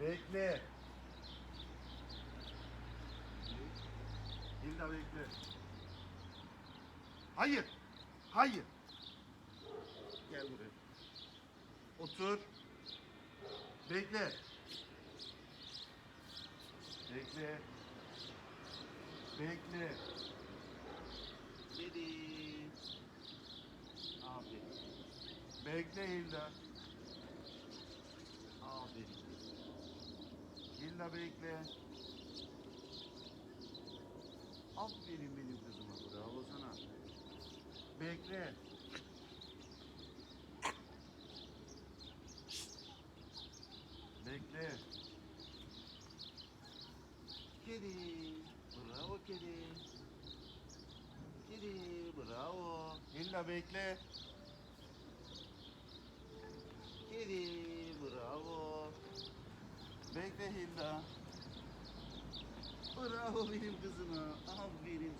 Bekle. Hilda bekle. Hayır. Hayır. Gel buraya. Otur. Bekle. Bekle. Bekle. Kedi. Aferin. Bekle Hilda. Aferin. Hilda bekle. Aferin benim kızıma. Bravo sana. Bekle. Bekle. Kedi. Bravo kedi. Kedi. Bravo. Hilda bekle. Kedi. Bravo. Bekle Hilda. Bravo benim kızıma. Aferin